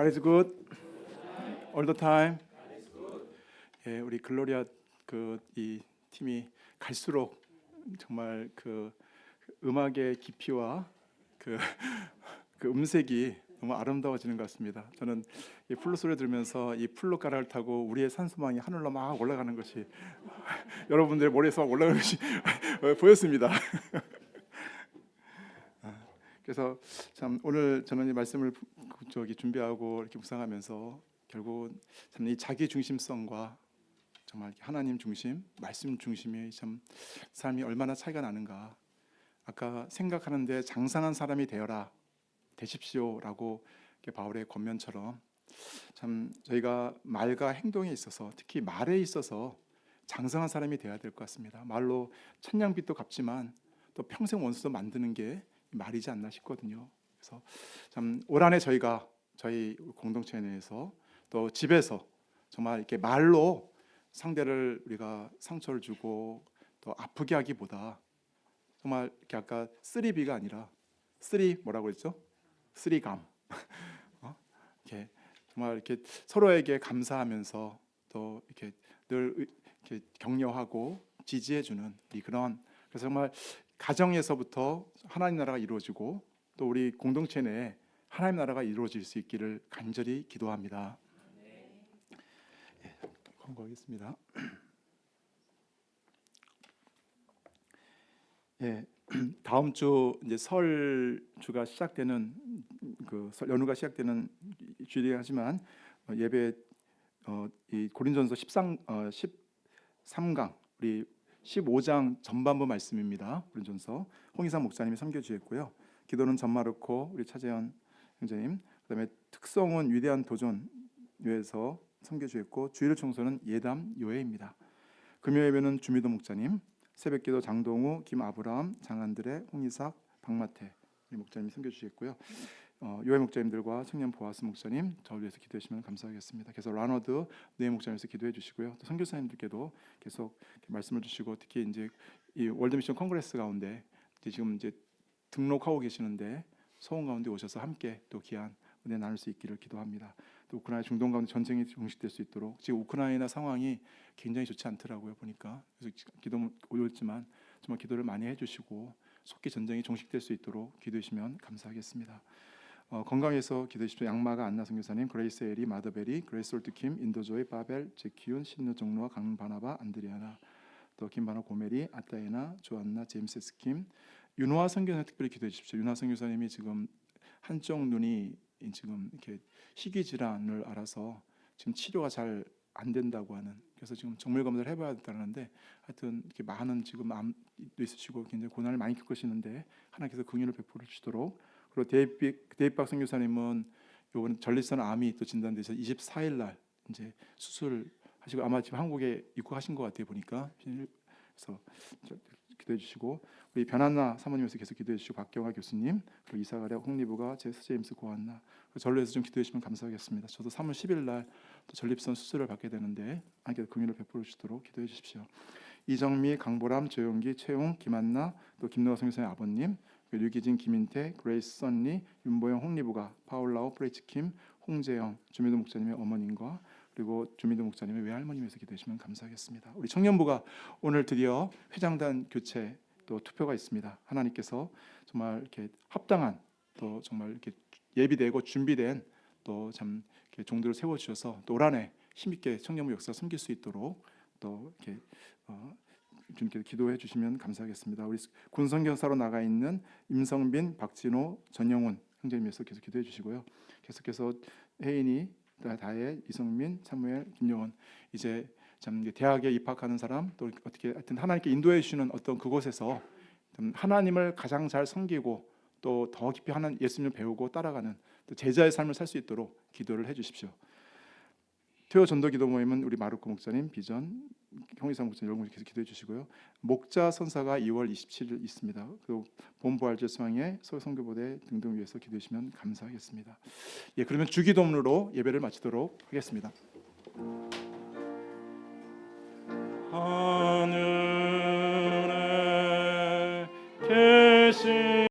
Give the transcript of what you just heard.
God is good all the time. 예, 우리 글로리아 그 이 팀이 갈수록 정말 그 음악의 깊이와 그, 그 음색이 너무 아름다워지는 것 같습니다. 저는 이 플루 소리 들으면서 이 플루 가락을 타고 우리의 산소망이 하늘로 막 올라가는 것이 여러분들의 머리에서 막 올라가는 것이 보였습니다. 아, 그래서 참 오늘 저는 이 말씀을 저기 준비하고 이렇게 묵상하면서 결국 참 이 자기 중심성과 정말 하나님 중심, 말씀 중심의 참 삶이 얼마나 차이가 나는가. 아까 생각하는데 장상한 사람이 되어라, 되십시오라고 바울의 권면처럼 참 저희가 말과 행동에 있어서 특히 말에 있어서 장성한 사람이 되어야 될 것 같습니다. 말로 천냥빚도 갚지만 또 평생 원수도 만드는 게 말이지 않나 싶거든요. 그래서 참 올 한해 저희가 저희 공동체 내에서 또 집에서 정말 이렇게 말로 상대를 우리가 상처를 주고 또 아프게 하기보다 정말 이렇게 아까 쓰리비가 아니라 쓰리 뭐라고 했죠? 쓰리감. 어? 이렇게 정말 이렇게 서로에게 감사하면서 또 이렇게 늘 의- 이렇게 격려하고 지지해주는 이 그런 그래서 정말 가정에서부터 하나님 나라가 이루어지고 또 우리 공동체 내에 하나님 나라가 이루어질 수 있기를 간절히 기도합니다. 예, 광고하겠습니다. 예, 다음 주 이제 설 주가 시작되는 그설 연휴가 시작되는 주일이 하지만 어, 예배 어, 이 고린전서 13 어, 13강 우리 15장 전반부 말씀입니다. 고린전서 홍희삼 목사님이 선교 주했고요. 기도는 전마르코 우리 차재현 형제님 그다음에 특성은 위대한 도전 요에서 선교 주했고 주일 청소는 예담 요회입니다. 금요 예배는 주미도 목사님 새벽기도 장동우, 김아브람, 장한드레, 홍이삭, 박마태 우리 목사님이 섬겨 주셨고요. 어, 요해 목사님들과 청년 보아스 목사님 저를 위해서 기도해 주시면 감사하겠습니다. 그래서 라너드 네 목사님께서 기도해 주시고요. 또 선교사님들께도 계속 말씀을 주시고 특히 이제 이 월드미션 컨그레스 가운데 이제 지금 이제 등록하고 계시는데 소원 가운데 오셔서 함께 또 귀한 은혜 나눌 수 있기를 기도합니다. 또 우크라이나 중동 가운데 전쟁이 종식될 수 있도록 지금 우크라이나 상황이 굉장히 좋지 않더라고요 보니까 그래서 기도 올렸지만 정말 기도를 많이 해주시고 속히 전쟁이 종식될 수 있도록 기도해 주시면 감사하겠습니다. 어, 건강해서 기도해 주십시오. 양마가 안나 선교사님, 그레이스 에리, 마더베리, 그레이스 올트킴, 인도조이, 바벨, 제키윤, 신누 종로와 강바나바, 안드리아나, 또 김바나 고메리, 아따에나, 조안나, 제임스 스킴, 윤화 선교사 특별히 기도해 주십시오. 윤화 선교사님이 지금 한쪽 눈이 지금 이렇게 희귀 질환을 알아서 지금 치료가 잘 안 된다고 하는 그래서 지금 정밀 검사를 해봐야 된다는데 하여튼 이렇게 많은 지금 암도 있으시고 굉장히 고난을 많이 겪으시는데 하나님께서 긍휼을 베풀어 주시도록 그리고 대입 대입박 선교사님은 요번 전립선 암이 또 진단돼서 24일 날 이제 수술 하시고 아마 지금 한국에 입국하신 것 같아요 보니까 그래서 기도해 주시고 우리 변한나 사모님께서 계속 기도해 주시고 박경화 교수님 그리고 이사가랴 홍리부가 제스 제임스 고한나 전로에서 좀 기도해 주시면 감사하겠습니다. 저도 3월 10일 날또 전립선 수술을 받게 되는데 하나님께서 긍휼을 베풀어 주시도록 기도해 주십시오. 이정미, 강보람, 조용기, 최용, 김한나, 또 김노아 성교사님 아버님, 류기진, 김인태, 그레이스 선리, 윤보영, 홍리부가 파울라오, 프레이츠킴, 홍재영, 주미도 목사님의 어머님과 그리고 주미도 목사님의 외할머님에서 기도해주시면 감사하겠습니다. 우리 청년부가 오늘 드디어 회장단 교체 또 투표가 있습니다. 하나님께서 정말 이렇게 합당한 또 정말 이렇게 예비되고 준비된 또 참 종들을 세워 주셔서 또 올 한해 힘있게 청년부 역사 섬길 수 있도록 또 이렇게 어, 주님께서 기도해 주시면 감사하겠습니다. 우리 군성경사로 나가 있는 임성빈, 박진호, 전영훈 형제님께서 계속 기도해 주시고요. 계속해서 혜인이, 다혜, 이성민, 사무엘, 김영원 이제 참 대학에 입학하는 사람 또 어떻게 하여튼 하나님께 인도해 주시는 어떤 그곳에서 좀 하나님을 가장 잘 섬기고 또 더 깊이 하나님 예수님을 배우고 따라가는 또 제자의 삶을 살 수 있도록 기도를 해 주십시오. 퇴호 전도 기도 모임은 우리 마르코 목사님 비전 형이사 목사님 여러분 계속 기도해 주시고요. 목자 선사가 2월 27일 있습니다. 그리고 본부 알제 수왕의 서성교보대 등등 위해서 기도해 주시면 감사하겠습니다. 예, 그러면 주기도문으로 예배를 마치도록 하겠습니다. 하늘